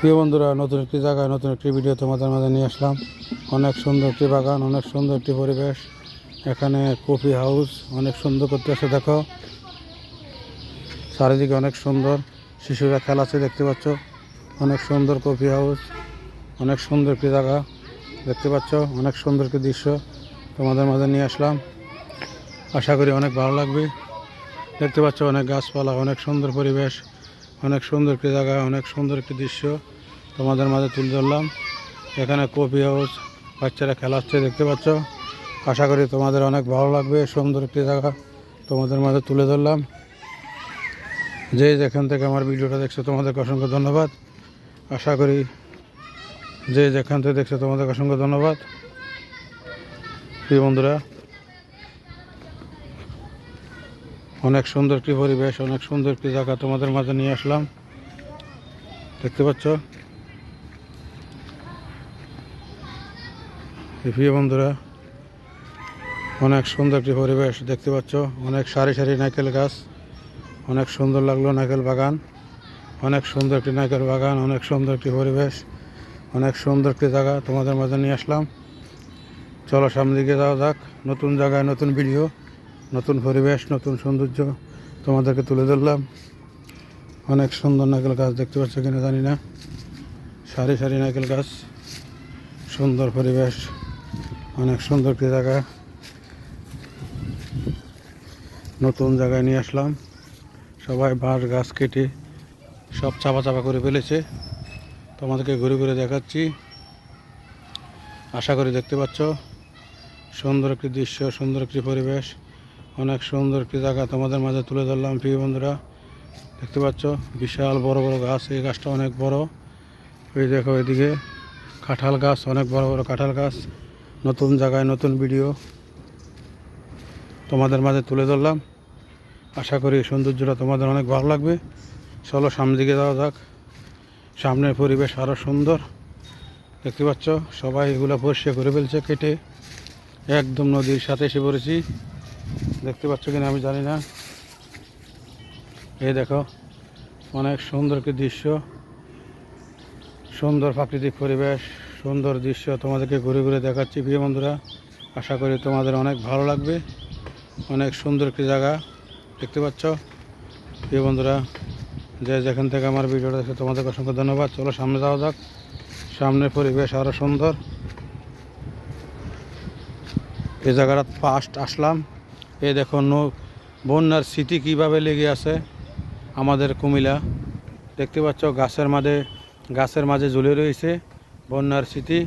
প্রিয় বন্ধুরা, নতুন একটি জায়গায়, নতুন একটি ভিডিও তোমাদের মাঝে নিয়ে আসলাম। অনেক সুন্দর একটি বাগান, অনেক সুন্দর একটি পরিবেশ। এখানে কফি হাউস অনেক সুন্দর করতে আছে দেখো। চারিদিকে অনেক সুন্দর। শিশুরা খেলাচ্ছে, দেখতে পাচ্ছ। অনেক সুন্দর কফি হাউস অনেক সুন্দর একটি জায়গা, দেখতে পাচ্ছ। অনেক সুন্দর একটি দৃশ্য তোমাদের মাঝে নিয়ে আসলাম। আশা করি অনেক ভালো লাগবে। দেখতে পাচ্ছ, অনেক গাছপালা, অনেক সুন্দর পরিবেশ। অনেক সুন্দর একটি জায়গা, অনেক সুন্দর একটি দৃশ্য তোমাদের মাঝে তুলে ধরলাম। এখানে কফি হাউস বাচ্চারা খেলাচ্ছে, দেখতে পাচ্ছ। আশা করি তোমাদের অনেক ভালো লাগবে, সুন্দর একটি জায়গা তোমাদের মাঝে তুলে ধরলাম। যে যেখান থেকে আমার ভিডিওটা দেখছ, তোমাদেরকে অসংখ্য ধন্যবাদ। আশা করি যে যেখান থেকে দেখছ, তোমাদেরকে অসংখ্য ধন্যবাদ। প্রিয় বন্ধুরা অনেক সুন্দর একটি পরিবেশ, অনেক সুন্দর একটি জায়গা তোমাদের মাঝে নিয়ে আসলাম। দেখতে পাচ্ছ? প্রিয় বন্ধুরা, অনেক সুন্দর একটি পরিবেশ দেখতে পাচ্ছ। অনেক সারি সারি নারকেল গাছ, অনেক সুন্দর লাগল নারকেল বাগান, অনেক সুন্দর একটি নারকেল বাগান, অনেক সুন্দর একটি পরিবেশ, অনেক সুন্দর একটি জায়গা তোমাদের মাঝে নিয়ে আসলাম। চলো সামনে দিকে যাওয়া যাক, নতুন জায়গায় নতুন ভিডিও। নতুন পরিবেশ, নতুন সৌন্দর্য তোমাদেরকে তুলে ধরলাম। অনেক সুন্দর নারকেল গাছ দেখতে পাচ্ছ কিনা জানি না। সারি সারি নারকেল গাছ, সুন্দর পরিবেশ, অনেক সুন্দর একটি জায়গা। নতুন জায়গায় নিয়ে আসলাম। সবাই বাঁশ গাছ কেটে সব চাপা চাপা করে ফেলেছে। তোমাদেরকে ঘুরে ঘুরে দেখাচ্ছি। আশা করি দেখতে পাচ্ছ। সুন্দর একটি দৃশ্য, সুন্দর একটি পরিবেশ। অনেক সুন্দর একটি জায়গা তোমাদের মাঝে তুলে ধরলাম, প্রিয় বন্ধুরা। দেখতে পাচ্ছ, বিশাল বড় বড় গাছ, এই গাছটা অনেক বড়। ওই দেখো এদিকে কাঁঠাল গাছ, অনেক বড় বড় কাঁঠাল গাছ। নতুন জায়গায় নতুন ভিডিও তোমাদের মাঝে তুলে ধরলাম। আশা করি সৌন্দর্যটা তোমাদের অনেক ভালো লাগবে। চলো সামনের দিকে যাওয়া যাক। সামনের পরিবেশ আরও সুন্দর। দেখতে পাচ্ছ, সবাই এগুলো পরিষ্কার করে ফেলছে, কেটে একদম নদীর সাথে এসে পড়েছি। দেখতে পাচ্ছ কিনা আমি জানি না। এই দেখো, অনেক সুন্দর একটি দৃশ্য। সুন্দর প্রাকৃতিক পরিবেশ, সুন্দর দৃশ্য তোমাদেরকে ঘুরে ঘুরে দেখাচ্ছি প্রিয় বন্ধুরা। আশা করি তোমাদের অনেক ভালো লাগবে। অনেক সুন্দর একটি জায়গা দেখতে পাচ্ছ। প্রিয় বন্ধুরা, যে যেখান থেকে আমার ভিডিওটা দেখে তোমাদেরকে অসংখ্য ধন্যবাদ। চলো সামনে যাওয়া যাক। সামনের পরিবেশ আরও সুন্দর। এই জায়গাটা ফার্স্ট আসলাম। এই দেখো নৌ বন্যার স্মৃতি কীভাবে লেগে আছে আমাদের কুমিলা দেখতে পাচ্ছ, গাছের মাঝে গাছের মাঝে ঝুলে রয়েছে বন্যার স্মৃতি।